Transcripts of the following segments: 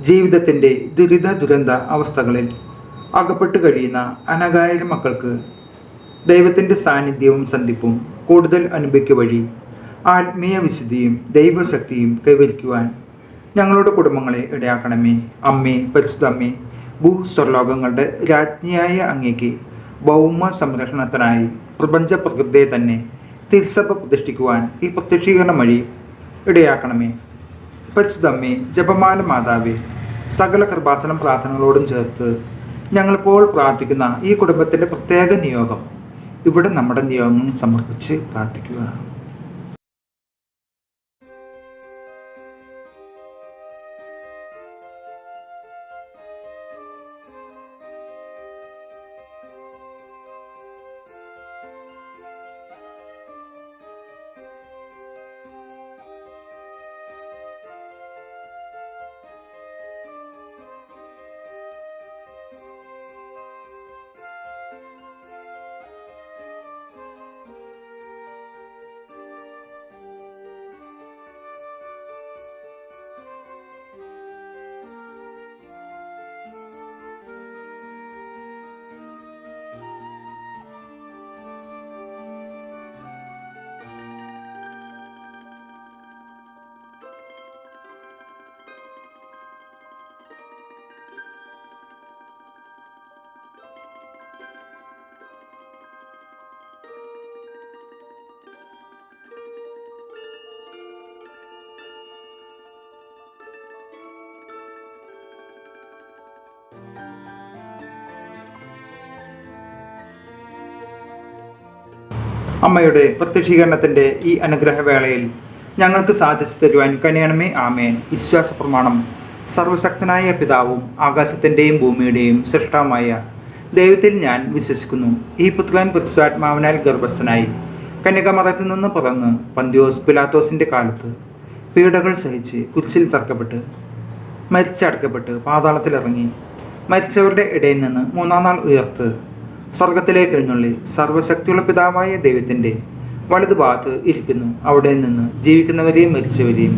ജീവിതത്തിന്റെ ദുരിത ദുരന്ത അവസ്ഥകളിൽ അകപ്പെട്ട് കഴിയുന്ന അനകായിരം മക്കൾക്ക് ദൈവത്തിന്റെ സാന്നിധ്യവും സന്ധിപ്പും കൂടുതൽ അനുഭവിക്കുക വഴി ആത്മീയ വിശുദ്ധിയും ദൈവശക്തിയും കൈവരിക്കുവാൻ ഞങ്ങളുടെ കുടുംബങ്ങളെ ഇടയാക്കണമേ. അമ്മേ പരിശുദ്ധ അമ്മേ ഭൂസ്വർലോകങ്ങളുടെ രാജ്ഞിയായ അങ്ങേക്ക് ഭൗമ സംരക്ഷണത്തിനായി പ്രപഞ്ച പ്രകൃതിയെ തന്നെ തിരുസഭ പ്രതിഷ്ഠിക്കുവാൻ ഈ പ്രത്യക്ഷീകരണം വഴി ഇടയാക്കണമേ. പരിശുദ്ധമ്മേ ജപമാല മാതാവേ സകല കൃപാസനം പ്രാർത്ഥനകളോടും ചേർത്ത് ഞങ്ങളിപ്പോൾ പ്രാർത്ഥിക്കുന്ന ഈ കുടുംബത്തിന്റെ പ്രത്യേക നിയോഗം ഇവിടെ നമ്മുടെ നിയോഗങ്ങൾ സമർപ്പിച്ച് പ്രാർത്ഥിക്കുക. അമ്മയുടെ പ്രത്യക്ഷീകരണത്തിന്റെ ഈ അനുഗ്രഹവേളയിൽ ഞങ്ങൾക്ക് സാധിച്ചു തരുവാൻ കനിയണമേ. ആമേൻ. വിശ്വാസ പ്രമാണം സർവശക്തനായ പിതാവും ആകാശത്തിന്റെയും ഭൂമിയുടെയും സൃഷ്ടാവുമായ ദൈവത്തിൽ ഞാൻ വിശ്വസിക്കുന്നു. ഈ പുത്രൻ പുരുഷാത്മാവിനാൽ ഗർഭസ്ഥനായി കന്യകമറത്തിൽ നിന്ന് പിറന്ന് പന്തിയോസ് പിലാത്തോസിന്റെ കാലത്ത് പീഡകൾ സഹിച്ച് കുരിശിൽ തറക്കപ്പെട്ട് മരിച്ചടക്കപ്പെട്ട് പാതാളത്തിലിറങ്ങി മരിച്ചവരുടെ ഇടയിൽ നിന്ന് മൂന്നാം നാൾ ഉയർത്ത് സ്വർഗത്തിലേക്ക് എഴുന്നള്ളി. സർവശക്തിയുള്ള പിതാവായ ദൈവത്തിന്റെ വലതുഭാഗത്ത് ഇരിക്കുന്നു. അവിടെ നിന്ന് ജീവിക്കുന്നവരെയും മരിച്ചവരെയും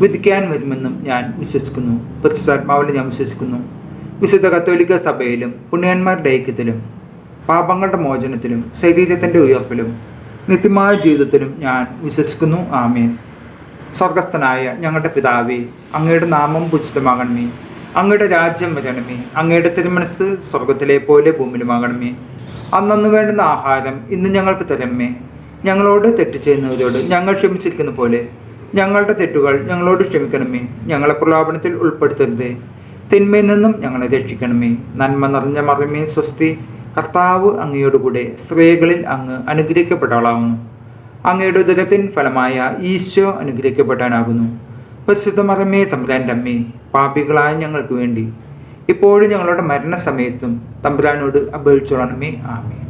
വിധിക്കാൻ വരുമെന്നും ഞാൻ വിശ്വസിക്കുന്നു. പരിശുദ്ധാത്മാവിൽ ഞാൻ വിശ്വസിക്കുന്നു. വിശുദ്ധ കത്തോലിക്ക സഭയിലും പുണ്യന്മാരുടെ ഐക്യത്തിലും പാപങ്ങളുടെ മോചനത്തിലും ശരീരത്തിന്റെ ഉയർപ്പിലും നിത്യമായ ജീവിതത്തിലും ഞാൻ വിശ്വസിക്കുന്നു. ആമേൻ. സ്വർഗസ്ഥനായ ഞങ്ങളുടെ പിതാവേ അങ്ങയുടെ നാമം പുച്ഛിതമാകണമേ അങ്ങയുടെ രാജ്യം വരണമേ. അങ്ങയുടെ തിരുമനസ് സ്വർഗത്തിലെ പോലെ ഭൂമിയിലുമാകണമേ. അന്നന്ന് വേണ്ടുന്ന ആഹാരം ഇന്ന് ഞങ്ങൾക്ക് തരമേ ഞങ്ങളോട് തെറ്റ് ചെയ്യുന്നവരോട് ഞങ്ങൾ ക്ഷമിച്ചിരിക്കുന്ന പോലെ. ഞങ്ങളുടെ തെറ്റുകൾ ഞങ്ങളോട് ക്ഷമിക്കണമേ. ഞങ്ങളെ പ്രലോഭനത്തിൽ ഉൾപ്പെടുത്തരുതേ. തിന്മയിൽ നിന്നും ഞങ്ങളെ രക്ഷിക്കണമേ. നന്മ നിറഞ്ഞ മറമേ സ്വസ്തി. കർത്താവ് അങ്ങയോടുകൂടെ സ്ത്രീകളിൽ അങ്ങ് അനുഗ്രഹിക്കപ്പെട്ടവളാവുന്നു. അങ്ങയുടെ ഉദരത്തിൻ ഫലമായ ഈശോ അനുഗ്രഹിക്കപ്പെടാനാകുന്നു. പരിശുദ്ധ മറമേ തമ്പുരാന്റെ അമ്മേ പാപികളായ ഞങ്ങൾക്ക് വേണ്ടി ഇപ്പോഴും ഞങ്ങളുടെ മരണസമയത്തും തമ്പുരാനോട് അപേക്ഷിച്ചോളണമേ. ആമേ